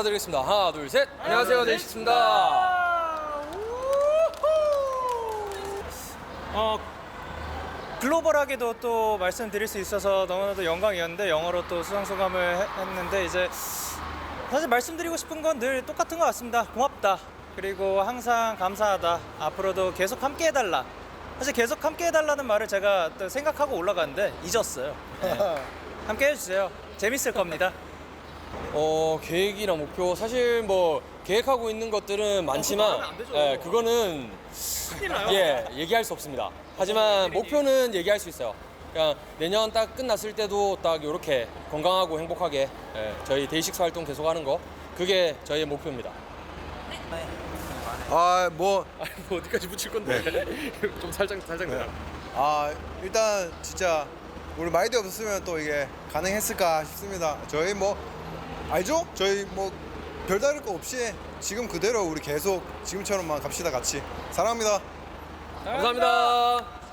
인사드리겠습니다. 하나, 둘, 셋. 안녕하세요, 데이식스입니다. 어, 글로벌하게도 또 말씀드릴 수 있어서 너무나도 영광이었는데 영어로 또 수상 소감을 해- 했는데 이제 사실 말씀드리고 싶은 건 늘 똑같은 것 같습니다. 고맙다. 그리고 항상 감사하다. 앞으로도 계속 함께 해달라. 사실 계속 함께 해달라는 말을 제가 또 생각하고 올라갔는데 잊었어요. 네. 함께 해주세요. 재밌을 겁니다. 어, 계획이나 목표 사실 뭐 계획하고 있는 것들은 많지만 그거 말하면 안 되죠. 예, 그거는 큰일 나요. 예, 얘기할 수 없습니다. 하지만 목표는 얘기할 수 있어요. 그냥 내년 딱 끝났을 때도 딱 이렇게 건강하고 행복하게 예, 저희 데이식스 활동 계속하는 거 그게 저희의 목표입니다. 아, 뭐, 아니 뭐 어디까지 붙일 건데 좀 살짝 살짝 내라. 아, 일단 진짜 우리 마이드 없었으면 또 이게 가능했을까 싶습니다. 저희 뭐, 알죠? 저희 뭐, 별다를 거 없이 지금 그대로 우리 계속 지금처럼만 갑시다, 같이. 사랑합니다. 감사합니다.